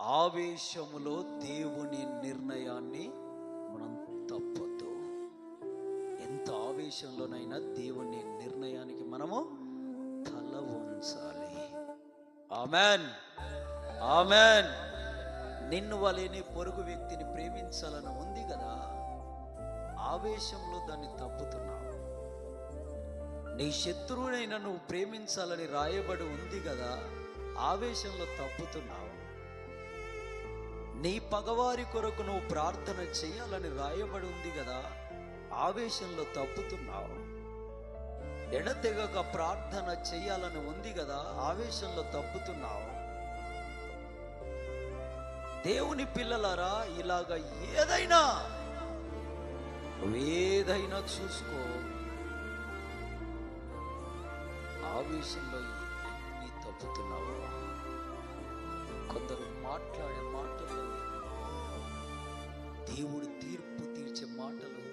ఆవేశములో దేవుని నిర్ణయాన్ని మనం తప్పొద్దు ఎంత ఆవేశంలోనైనా దేవుని నిర్ణయానికి మనము తల ఉంచాలి ఆమెన్. ఆమెన్. నిన్ను వలేని పొరుగు వ్యక్తిని ప్రేమించాలని ఉంది కదా. ఆవేశంలో దాన్ని తప్పుతున్నావు. నీ శత్రువునైనా నువ్వు ప్రేమించాలని రాయబడి ఉంది కదా. ఆవేశంలో తప్పుతున్నావు. నీ పగవారి కొరకు నువ్వు ప్రార్థన చేయాలని రాయబడి ఉంది కదా ఆవేశంలో తప్పుతున్నావు. ఎడతెగక ప్రార్థన చేయాలని ఉంది కదా ఆవేశంలో తప్పుతున్నావు. దేవుని పిల్లలారా ఇలాగ ఏదైనా ఏదైనా చూసుకో. ఆవేశంలో ఎన్ని తప్పుతున్నావో మాట్లాడే మాటలు. దేవుడు తీర్పు తీర్చే మాటలు